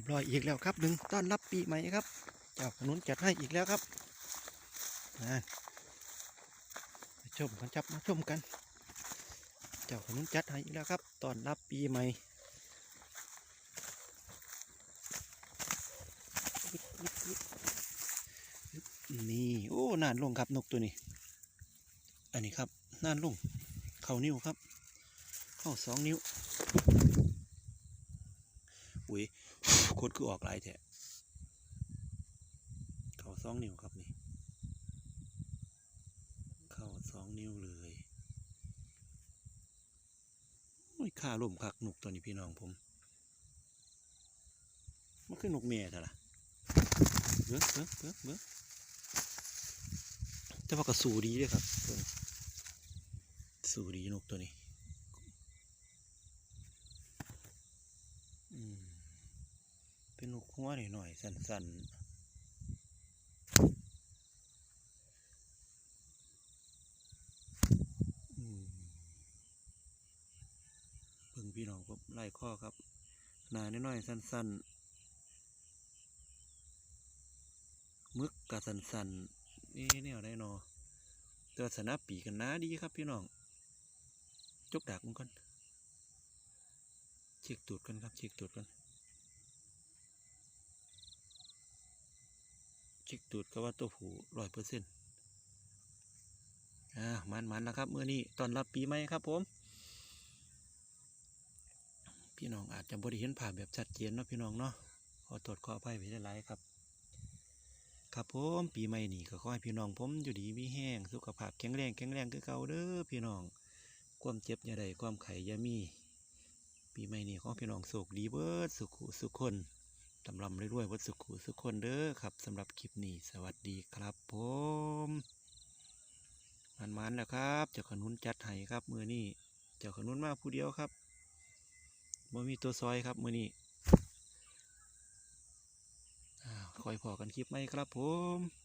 รียบร้อยอีกแล้วครับหนึ่งต้อนรับปีใหม่ครับเจ้าขนุนจัดให้อีกแล้วครับนะมาชมกันจับมาชมกัน เจ้าขนุนจัดให้อีกแล้วครับต้อนรับปีใหม่นี่โอ้นานลงครับนกตัวนี้ อันนี้ครับนานลงเข่านิ้วครับ เข้าสองนิ้ว คตรคือออกลายแท้เข้าสองนิ้วครับนี่ เข้าสองนิ้วเลยโอ้ยค่าลมคักนกตัวนี้พี่น้องผมมันคือนกเมียเถอะล่ะเบ้อเบ้อเบ้อเบ้อแต่ว่าก็สูดีเลยครับตัวนี้สูดีนกตัวนี้ อืมเป็นนก หัวหน่อยๆสั้นๆเบิ่งพี่น้องผมไล่ข้อครับ หนาน้อยๆสั้นๆมึกกะสั้นๆนี่แนวได้นอตัวสนาปีกันนาดีครับพี่น้องจกดักมันก่อนเช็คตูดกันครับเช็คตูดกัน เช็คตูดก็ว่าตัวผูร้อยเปอร์เซ็นต์อ่ามันมันแล้วครับเมื่อนี้ตอนรับปีใหม่ครับผม พี่น้องอาจจะบริเห็นภาพแบบชัดเจนเนาะพี่น้องเนาะขอตรวจขออภัยไปได้หลายๆครับ ครับผมปีใหม่นี้ก็ขอให้พี่น้องผมอยู่ดีมีแห้งสุขภาพแข็งแรงแข็งแรงคือเก่าเด้อพี่น้องความเจ็บอย่าใดความไข่อย่ามี ปีใหม่นี้ขอพี่น้องโศกดีเบิร์ดสุขสุขคน ลำลำรวยๆวัดสุขุสุขคนเด้อครับสำหรับคลิปนี้สวัสดีครับผมมันมันๆแล้วครับ เจ้าขนุนจัดไห้ครับมือนี้เจ้าขนุนมาผู้เดียวครับบ่มีตัวซอยครับมือนี้อ่คอยพอกันคลิปไหมครับผม